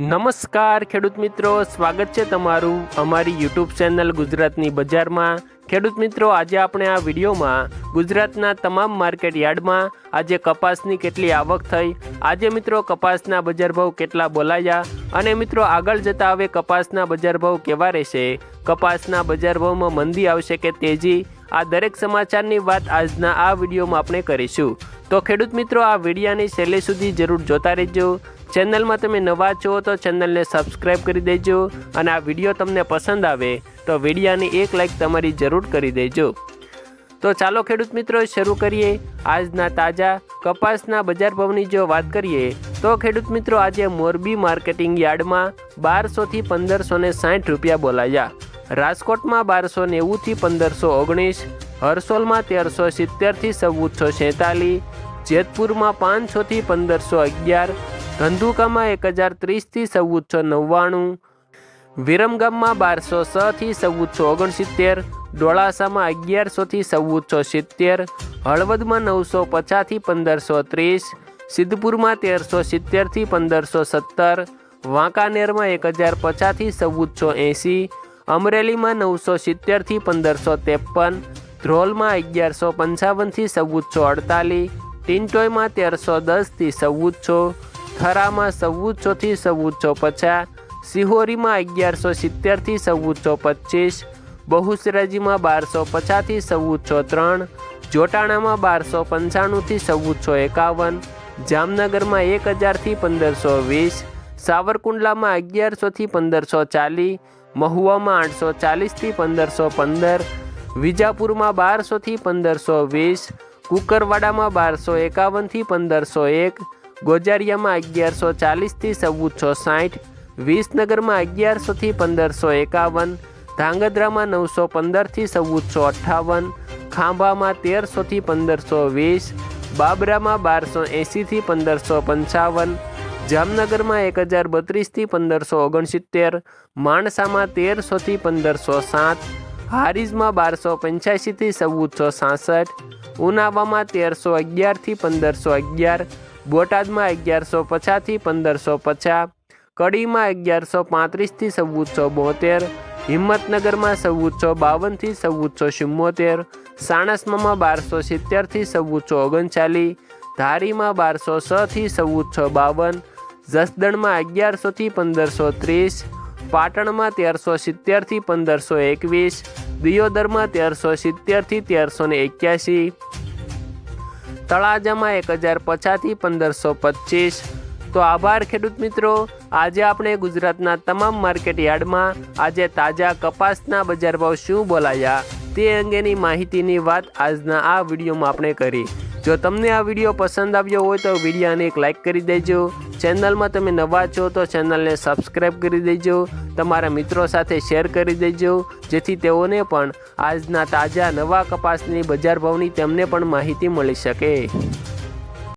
નમસ્કાર ખેડૂત મિત્રો, સ્વાગત છે તમારું અમારી યુટ્યુબ ચેનલ ગુજરાતની બજારમાં. ખેડૂત મિત્રો, આજે આપણે આ વિડીયોમાં ગુજરાતના તમામ માર્કેટ યાર્ડમાં આજે કપાસની કેટલી આવક થઈ, આજે મિત્રો કપાસના બજાર ભાવ કેટલા બોલાયા અને મિત્રો આગળ જતા હવે કપાસના બજાર ભાવ કેવા રહેશે, કપાસના બજાર ભાવમાં મંદી આવશે કે તેજી, આ દરેક સમાચારની વાત આજના આ વિડીયોમાં આપણે કરીશું. તો ખેડૂત મિત્રો, આ વિડીયાની છેલ્લે સુધી જરૂર જોતા રહેજો. ચેનલમાં તમે નવા છો તો ચેનલને સબસ્ક્રાઈબ કરી દેજો અને આ વીડિયો તમને પસંદ આવે તો વિડીયાની એક લાઈક તમારી જરૂર કરી દેજો. તો ચાલો ખેડૂત મિત્રો, શરૂ કરીએ. આજના તાજા કપાસના બજાર ભાવની જો વાત કરીએ, તો ખેડૂત મિત્રો આજે મોરબી માર્કેટિંગ યાર્ડમાં બારસોથી પંદરસો ને સાઠ રૂપિયા બોલાયા. રાજકોટમાં બારસો નેવુંથી પંદરસો ઓગણીસ હરસોલમાં તેરસો સિત્તેરથી ચૌદસો સેતાલીસ જેતપુરમાં પાંચસોથી પંદરસો અગિયાર ધંધુકામાં એક હજાર ત્રીસથી ચૌદસો નવ્વાણું, વિરમગામમાં બારસો છથી ચૌદસો ઓગણસિત્તેર, ડોળાસામાં અગિયારસોથી ચૌદસો સિત્તેર, હળવદમાં નવસો પચાસથી પંદરસો ત્રીસ, સિદ્ધપુરમાં તેરસો સિત્તેરથી પંદરસો સત્તર, વાંકાનેરમાં એક હજાર પચાસથી ચૌદસો એંસી, અમરેલીમાં નવસો સિત્તેરથી પંદરસો ત્રેપન, ધ્રોલમાં અગિયારસો પંચાવનથી ચૌદસો અડતાલીસ ટિન્ટોયમાં તેરસો દસથી ચૌદસો થરામાં ચૌદસોથી ચૌદસો પચાસ સિહોરીમાં અગિયારસો સિત્તેરથી ચૌદસો પચીસ બહુચરાજીમાં બારસો પચાસથી ચૌદસો ત્રણ જોટાણામાં બારસો પંચાણુંથી ચૌદસો એકાવન જામનગરમાં એક હજારથી પંદરસો વીસ સાવરકુંડલામાં અગિયારસોથી પંદરસો ચાલીસ મહુવામાં આઠસો ચાલીસથી પંદરસો પંદર વિજાપુરમાં બારસોથી પંદરસો વીસ કુકરવાડામાં બારસો એકાવનથી પંદરસો એક ગોજારિયામાં અગિયારસો ચાલીસથી ચૌદસો સાઠ, વિસનગરમાં અગિયારસોથી પંદરસો એકાવન, ધાંગધ્રામાં નવસો પંદરથી ચૌદસો અઠ્ઠાવન, ખાંભામાં તેરસોથી પંદરસો વીસ, બાબરામાં બારસો એંસીથી પંદરસો પંચાવન, જામનગરમાં એક હજાર બત્રીસથી પંદરસો ઓગણસિત્તેર, માણસામાં તેરસોથી પંદરસો સાત, હારીજમાં બારસો પંચ્યાસીથી ચૌદસો સાસઠ, ઉનાવામાં તેરસો અગિયારથી પંદરસો અગિયાર બોટાદમાં અગિયારસો પચાસથી પંદરસો પચાસ, કડીમાં અગિયારસો પાંત્રીસથી ચૌદસો બોતેર, હિંમતનગરમાં ચૌદસો બાવનથી ચૌદસો ચુમ્મોતેર, સાણસમાં બારસો સિત્તેરથી ચૌદસો ઓગણચાલીસ, ધારીમાં બારસો છથી ચૌદસો બાવન, જસદણમાં અગિયારસોથી પંદરસો ત્રીસ, પાટણમાં તેરસો સિત્તેરથી પંદરસો એકવીસ, દિયોદરમાં તેરસો સિત્તેરથી તેરસો ને એક્યાસી તળાજામાં એક હજાર પચાસથી પંદરસો પચીસ. તો આભાર ખેડૂત મિત્રો. આજે આપણે ગુજરાતના તમામ માર્કેટ યાર્ડમાં આજે તાજા કપાસના બજાર ભાવ શું બોલાયા તે અંગેની માહિતીની વાત આજના આ વિડીયોમાં આપણે કરી. જો તમને આ વીડિયો પસંદ આવ્યો હોય તો વિડીયોને એક લાઇક કરી દેજો. ચેનલમાં તમે નવા છો તો ચેનલને સબસ્ક્રાઈબ કરી દેજો. તમારા મિત્રો સાથે શેર કરી દેજો. જેથી તેઓને પણ આજના તાજા નવા કપાસની બજાર ભાવની તેમને પણ માહિતી મળી શકે.